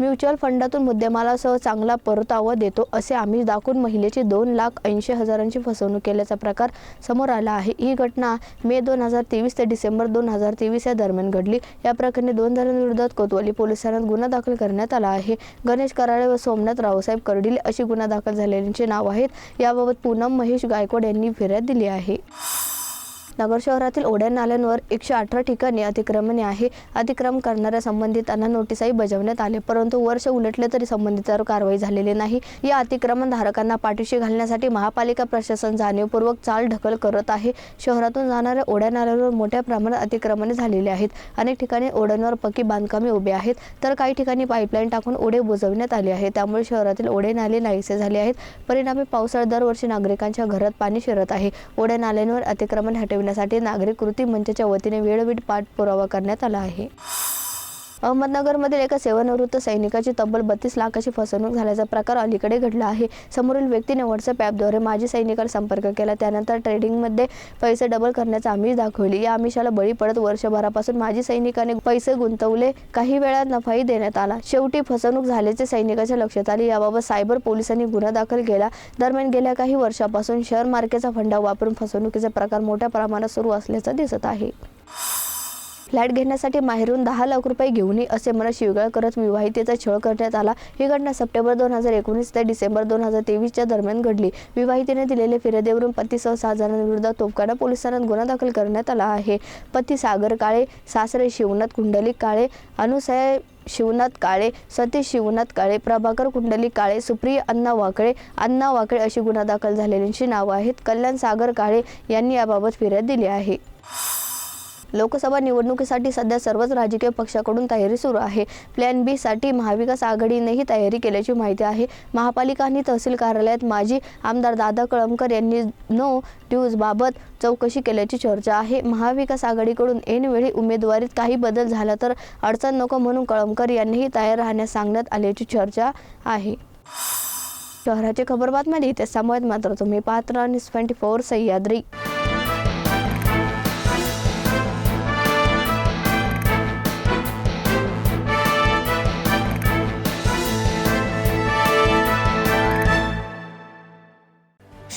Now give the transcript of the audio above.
Mutual फंडातून मुद्देमालासह चांगला परतावा देतो असे आम्ही दाखवून महिलेची दोन लाख ऐंशी हजारांची फसवणूक केल्याचा प्रकार समोर आला आहे. ही घटना मे दोन हजार तेवीस ते डिसेंबर दोन हजार तेवीस या दरम्यान घडली. या प्रकरणी दोन जणांविरोधात कोतवाली पोलिसांना गुन्हा दाखल करण्यात आला आहे. गणेश कराळे व सोमनाथ रावसाहेब कर्डिले अशी गुन्हा दाखल झालेल्यांची नाव आहेत. याबाबत पूनम महेश गायकवाड यांनी फिर्याद दिली आहे. नगर शहरातील ओढ्या नाल्यांवर एकशे अठरा ठिकाणी अतिक्रमणे आहे. अतिक्रमण करणाऱ्या संबंधितांना नोटीसही बजावण्यात आले. परंतु वर्ष उलटले तरी संबंधितांवर कारवाई झालेली नाही. या अतिक्रमण धारकांना पाठीशी घालण्यासाठी महापालिका प्रशासन जाणीवपूर्वक चाल ढकल करत आहे. शहरातून जाणाऱ्या ओढ्या नाल्यांवर मोठ्या प्रमाणात अतिक्रमणे झालेली आहेत. अनेक ठिकाणी ओढ्यांवर पक्की बांधकामे उभे आहेत. तर काही ठिकाणी पाईपलाईन टाकून ओढे बुजवण्यात आले आहे त्यामुळे शहरातील ओढे नाले नाहीसे झाले आहेत. परिणामी पावसाळ्यात दरवर्षी नागरिकांच्या घरात पाणी शिरत आहे. ओढ्या नाल्यांवर अतिक्रमण करण्यासाठी नागरिक कृती मंचाच्या वतीने वेळोवेळी पाठपुरावा करण्यात आला आहे. अहमदनगरमधील एका सेवानिवृत्त सैनिकाची तब्बल बत्तीस लाखाची फसवणूक झाल्याचा प्रकार अलीकडे घडला आहे. समोरील व्यक्तीने व्हॉट्सअप ॲपद्वारे माजी सैनिकाला संपर्क केला. त्यानंतर ट्रेडिंगमध्ये पैसे डबल करण्याचा आमिष दाखवली. या आमिषाला बळी पडत वर्षभरापासून माजी सैनिकाने पैसे गुंतवले. काही वेळात नफाही देण्यात आला. शेवटी फसवणूक झाल्याचे सैनिकाच्या लक्षात आले. याबाबत सायबर पोलिसांनी गुन्हा दाखल केला. दरम्यान गेल्या काही वर्षापासून शेअर मार्केटचा फंडा वापरून फसवणुकीचे प्रकार मोठ्या प्रमाणात सुरू असल्याचं दिसत आहे. फ्लॅट घेण्यासाठी माहेरून दहा लाख रुपये घेऊन ये असे मनात शिवगाळ करत विवाहितेचा छळ करण्यात आला. ही घटना सप्टेंबर दोन हजार एकोणीस ते डिसेंबर दोन हजार तेवीसच्या दरम्यान घडली. विवाहितेने दिलेले फिर्यादीवरून पतीसह सहा जणांविरुद्ध तोपकाडा पोलिसांना गुन्हा दाखल करण्यात आला आहे. पती सागर काळे सासरे शिवनाथ कुंडलिक काळे अनुसया शिवनाथ काळे सतीश शिवनाथ काळे प्रभाकर कुंडली काळे सुप्रिया अण्णा वाकळे अण्णा वाकळे अशी गुन्हा दाखल झालेल्यांची नावं आहेत. कल्याण सागर काळे यांनी याबाबत फिर्याद दिली आहे. लोकसभा निवडणुकीसाठी सध्या सर्वच राजकीय पक्षाकडून तयारी सुरू आहे. प्लॅन बी साठी महाविकास आघाडीनेही तयारी केल्याची माहिती आहे. महापालिका आणि तहसील कार्यालयात माजी आमदार दादा कळमकर यांनी नो न्यूजबाबत चौकशी केल्याची चर्चा आहे. महाविकास आघाडीकडून ऐनवेळी उमेदवारीत काही बदल झाला तर अडचण नको म्हणून कळमकर यांनीही तयार राहण्यास सांगण्यात आल्याची चर्चा आहे. शहराची खबर बातम्या लिहिते समोर मात्र तुम्ही पात्र आणि ट्वेंटी फोर सह्याद्री